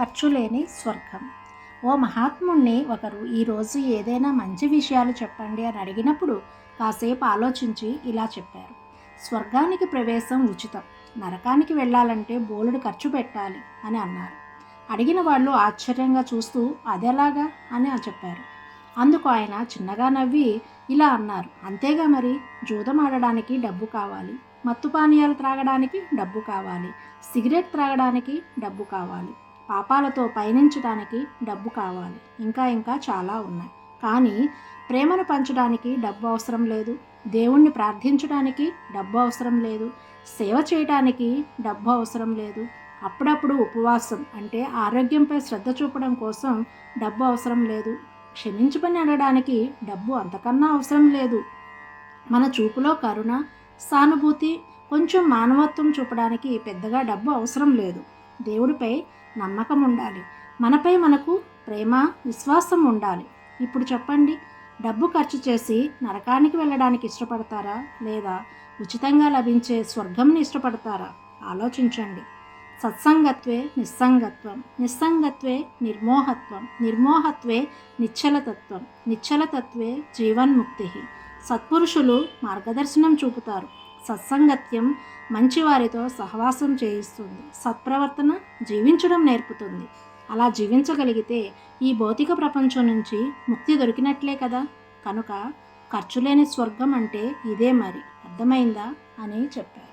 ఖర్చు లేని స్వర్గం. ఓ మహాత్ముణ్ణి ఒకరు ఈరోజు ఏదైనా మంచి విషయాలు చెప్పండి అని అడిగినప్పుడు కాసేపు ఆలోచించి ఇలా చెప్పారు. స్వర్గానికి ప్రవేశం ఉచితం. నరకానికి వెళ్ళాలంటే బోలెడు ఖర్చు పెట్టాలి అని అన్నారు. అడిగిన వాళ్ళు ఆశ్చర్యంగా చూస్తూ అదెలాగా అని చెప్పారు. అందుకు ఆయన చిన్నగా నవ్వి ఇలా అన్నారు. అంతేగా మరి? జూదం ఆడడానికి డబ్బు కావాలి. మత్తు పానీయాలు త్రాగడానికి డబ్బు కావాలి. సిగరెట్ త్రాగడానికి డబ్బు కావాలి. పాపాలతో పయనించడానికి డబ్బు కావాలి. ఇంకా ఇంకా చాలా ఉన్నాయి. కానీ ప్రేమను పంచడానికి డబ్బు అవసరం లేదు. దేవుణ్ణి ప్రార్థించడానికి డబ్బు అవసరం లేదు. సేవ చేయడానికి డబ్బు అవసరం లేదు. అప్పుడప్పుడు ఉపవాసం అంటే ఆరోగ్యంపై శ్రద్ధ చూపడం కోసం డబ్బు అవసరం లేదు. క్షమించమని అడగడానికి డబ్బు అంతకన్నా అవసరం లేదు. మన చూపులో కరుణ సానుభూతి కొంచెం మానవత్వం చూపడానికి పెద్దగా డబ్బు అవసరం లేదు. దేవుడిపై నమ్మకం ఉండాలి మనపై మనకు ప్రేమ విశ్వాసం ఉండాలి. ఇప్పుడు చెప్పండి డబ్బు ఖర్చు చేసి నరకానికి వెళ్ళడానికి ఇష్టపడతారా? లేదా ఉచితంగా లభించే స్వర్గంని ఇష్టపడతారా? ఆలోచించండి. సత్సంగత్వే నిస్సంగత్వం నిస్సంగత్వే నిర్మోహత్వం నిర్మోహత్వే నిశ్చలతత్వం నిశ్చలతత్వే జీవన్ముక్తి సత్పురుషులు మార్గదర్శనం చూపుతారు. సత్సంగత్యం మంచివారితో సహవాసం చేయిస్తుంది. సత్ప్రవర్తన జీవించడం నేర్పుతుంది. అలా జీవించగలిగితే ఈ భౌతిక ప్రపంచం నుంచి ముక్తి దొరికినట్లే కదా? కనుక ఖర్చు లేని స్వర్గం అంటే ఇదే మరి. అర్థమైందా? అని చెప్పారు.